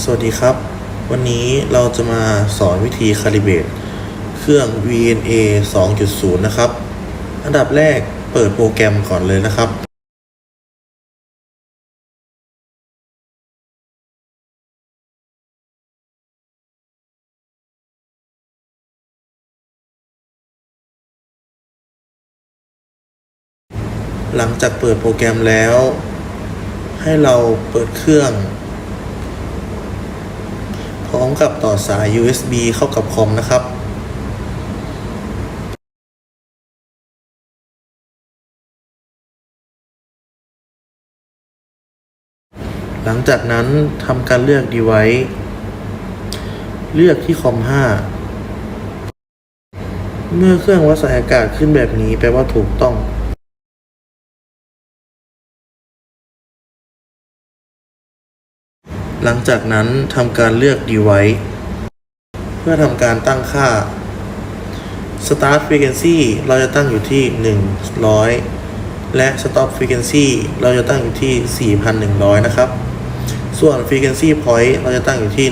สวัสดีครับ วันนี้เราจะมาสอนวิธีคาลิเบตเครื่อง VNA 2.0 นะครับ อันดับแรกเปิดโปรแกรมก่อนเลยนะครับ หลังจากเปิดโปรแกรมแล้ว ให้เราเปิดเครื่อง พร้อมกับต่อสาย USB เข้ากับคอมนะครับหลังจากนั้นทำการเลือก device เลือกที่คอม 5 เมื่อเครื่องวัดสายอากาศขึ้นแบบนี้แปลว่าถูกต้อง หลังจากนั้นทำการเลือก device เพื่อทำการตั้งค่า start frequency เราจะตั้งอยู่ที่ 100 และ stop frequency เราจะตั้งอยู่ที่ 4,100 นะครับ ส่วน frequency point เราจะตั้งอยู่ที่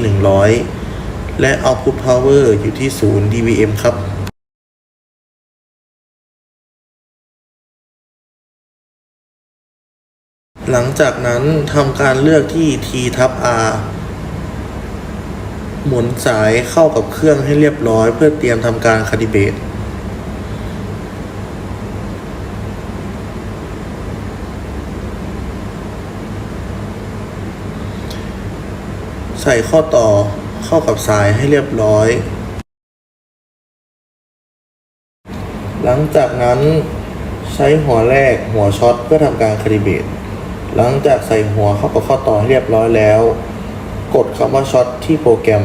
100 และ output power อยู่ที่ 0 dBm ครับ หลังจากนั้นทำการเลือกที่ T ทับ R หมุนสายเข้ากับเครื่องให้เรียบร้อย เพื่อเตรียมทำการคาลิเบตใส่ข้อต่อเข้ากับสายให้เรียบร้อย หลังจากนั้นใช้หัวแรกหัวช็อตเพื่อทำการคาลิเบต หลังจากใส่หัวเข้ากับข้อต่อให้เรียบร้อยแล้ว กดคำว่าช็อตที่โปรแกรม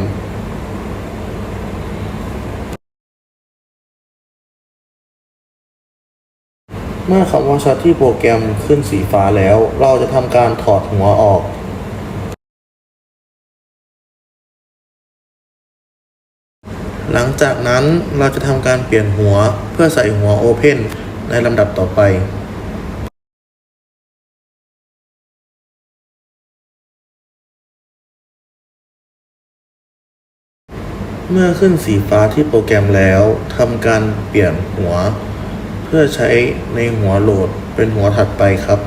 เมื่อคำว่าช็อตที่โปรแกรมขึ้นสีฟ้าแล้ว เราจะทำการถอดหัวออก หลังจากนั้นเราจะทำการเปลี่ยนหัวเพื่อใส่หัว Open ในลำดับต่อไป เมื่อขึ้นสีฟ้าที่โปรแกรมแล้วทำการเปลี่ยนหัว เพื่อใช้ในหัวโหลดเป็นหัวถัดไปครับ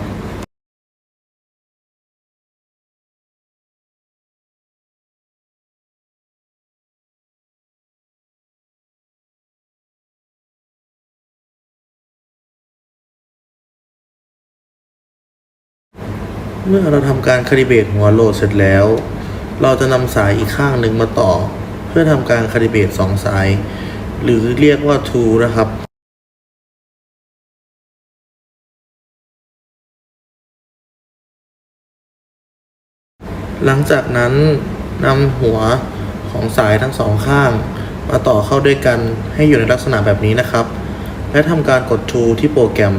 เมื่อเราทำการคาลิเบตหัวโหลดเสร็จแล้ว เราจะนำสายอีกข้างหนึ่งมาต่อ พื่อทำการคาลิเบตสองสาย หรือเรียกว่าทูนะครับหลังจากนั้นนำหัวของสายทั้งสองข้าง มาต่อเข้าด้วยกันให้อยู่ในลักษณะแบบนี้นะครับ และทำการกด to ที่โปรแกรม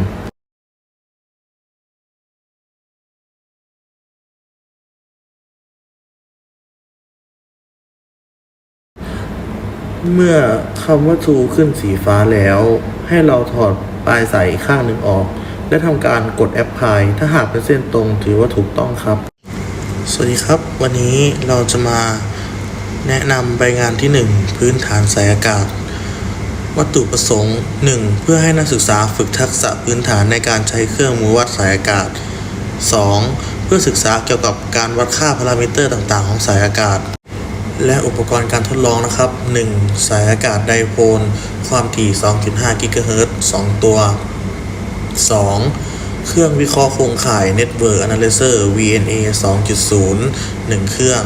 เมื่อคำว่า to ขึ้นสีฟ้าแล้ว ให้เราถอดปลายสายข้างหนึ่งออก และทำการกด apply ถ้าหากเป็นเส้นตรงถือว่าถูกต้องครับ สวัสดีครับ วันนี้เราจะมาแนะนำใบงานที่ 1 พื้นฐานสายอากาศ วัตถุประสงค์ 1. เพื่อให้นักศึกษาฝึกทักษะพื้นฐานในการใช้เครื่องมือวัดสายอากาศ 2. เพื่อศึกษาเกี่ยวกับการวัดค่าพารามิเตอร์ต่างๆ ของสายอากาศ และอุปกรณ์การทดลองนะครับ 1. สายอากาศไดโพล ความถี่2.5กิกะเฮิรตซ์2ตัว 2. เครื่องวิเคราะห์โครงข่าย Network Analyzer VNA 2.0 1 เครื่อง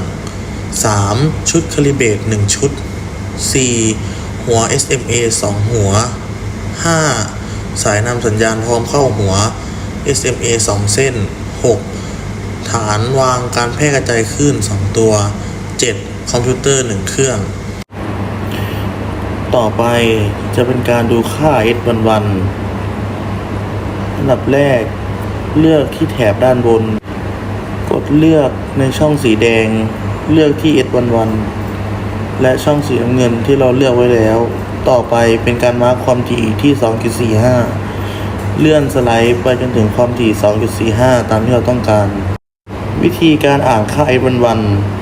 3. ชุดคาลิเบต1ชุด 4. หัว SMA 2 หัว 5. สายนำสัญญาณพร้อมเข้าหัว SMA 2 เส้น 6. ฐานวางการแพร่กระจายคลื่น2ตัว 7. คอมพิวเตอร์1เครื่อง ต่อไปจะเป็นการดูค่า S11 อันดับแรกเลือกที่แถบด้านบน กดเลือกในช่องสีแดง เลือกที่ S11 และช่องสีน้ำเงินที่เราเลือกไว้แล้ว ต่อไปเป็นการมาร์คความถี่ที่ 2.45 เลื่อนสไลด์ไปจนถึงความถี่ 2.45 ตามที่เราต้องการ วิธีการอ่านค่า S11